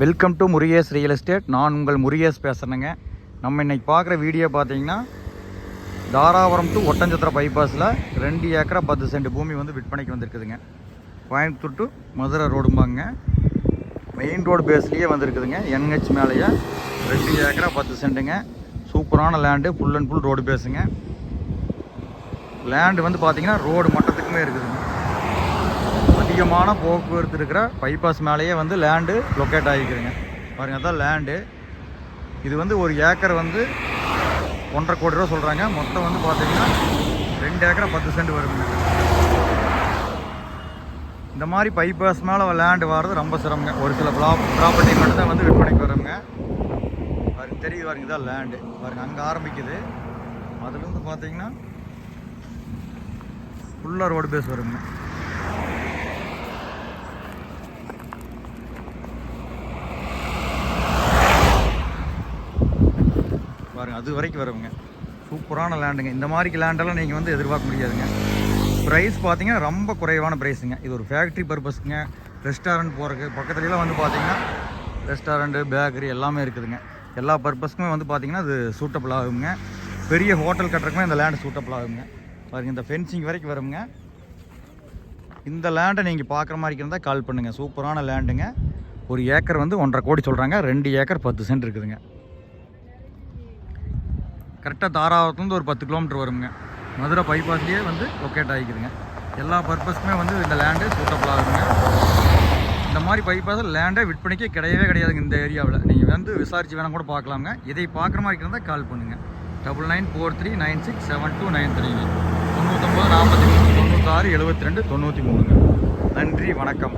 Welcome to Murugesh real estate நான் உங்கள் முருகேஸ் பேசுகிறேங்க நம்ம இன்னைக்கு பார்க்குற வீடியோ பார்த்தீங்கன்னா தாராபுரம் டு ஒட்டஞ்சத்திர பைபாஸில் ரெண்டு ஏக்கரா பத்து சென்ட் பூமி வந்து விற்பனைக்கு வந்திருக்குதுங்க. கோயம்புத்தூர் டு மதுரை ரோடும்பாங்க மெயின் ரோடு பேஸ்லேயே வந்திருக்குதுங்க. என்ஹெச் மேலேயே ரெண்டு ஏக்கரா பத்து சென்ட்டுங்க சூப்பரான land full and full road பேஸுங்க land வந்து பார்த்திங்கன்னா ரோடு மட்டத்துக்குமே இருக்குதுங்க. அதிகமான போக்குவரத்து இருக்கிற பைபாஸ் மேலேயே வந்து லேண்டு லொக்கேட் ஆகிக்கிறேங்க. பாருங்க அதான் லேண்டு இது வந்து ஒரு ஏக்கர் வந்து ஒன்றரை கோடி ரூபா சொல்கிறாங்க மொத்தம் வந்து பார்த்தீங்கன்னா ரெண்டு ஏக்கரை பத்து சென்ட் வருங்க இந்த மாதிரி பைபாஸ் மேலே லேண்டு வர்றது ரொம்ப சிரமங்க. ஒரு சில ப்ரா ப்ராப்பர்ட்டி மட்டும் தான் வந்து விற்பனைக்கு வரோங்க. பாருங்க தெரியுது பாருங்க இதான் லேண்டு பாருங்க அங்கே ஆரம்பிக்குது. அதுலேருந்து பார்த்தீங்கன்னா ஃபுல்லாக ரோடு பேஸ் வருங்க. பாருங்கள் அது வரைக்கும் வருங்க சூப்பரான லேண்டுங்க. இந்த மாதிரி லேண்டெல்லாம் நீங்கள் வந்து எதிர்பார்க்க முடியாதுங்க. ப்ரைஸ் பார்த்தீங்கன்னா ரொம்ப குறைவான ப்ரைஸுங்க இது ஒரு ஃபேக்ட்ரி பர்பஸ்க்குங்க ரெஸ்டாரண்ட் போகிறதுக்கு பக்கத்துலலாம் வந்து பார்த்தீங்கன்னா ரெஸ்டாரண்ட்டு பேக்கரி எல்லாமே இருக்குதுங்க. எல்லா பர்பஸ்க்குமே வந்து பார்த்தீங்கன்னா அது சூட்டபிள் ஆகுங்க. பெரிய ஹோட்டல் கட்டுறதுக்குமே இந்த லேண்டு சூட்டபிள் ஆகுங்க. பாருங்க இந்த ஃபென்சிங் வரைக்கும் வருங்க. இந்த லேண்டை நீங்கள் பார்க்குற மாதிரி இருந்தால் கால் பண்ணுங்கள் சூப்பரான லேண்டுங்க ஒரு ஏக்கர் வந்து ஒன்றரை கோடி சொல்கிறாங்க ரெண்டு ஏக்கர் பத்து சென்ட் இருக்குதுங்க. கரெக்டாக தாராவரத்துலேருந்து ஒரு பத்து கிலோமீட்டர் வருங்க. மதுரை பைபாஸ்லேயே வந்து லொக்கேட் ஆகிக்குதுங்க. எல்லா பர்பஸ்க்குமே வந்து இந்த லேண்டு சூட்டபுளாக இருக்குங்க. இந்த மாதிரி பைபாஸில் லேண்டே விற்பனைக்கே கிடையவே கிடையாதுங்க இந்த ஏரியாவில் நீங்கள் வந்து விசாரித்து வேணால் கூட பார்க்கலாங்க இதை பார்க்குற மாதிரி இருந்தால் கால் பண்ணுங்கள் double nine four three nine six seven two nine three தொண்ணூற்றொம்பது நாற்பத்தி மூணு தொண்ணூத்தாறு எழுபத்தி ரெண்டு தொண்ணூற்றி மூணுங்க. நன்றி வணக்கம்.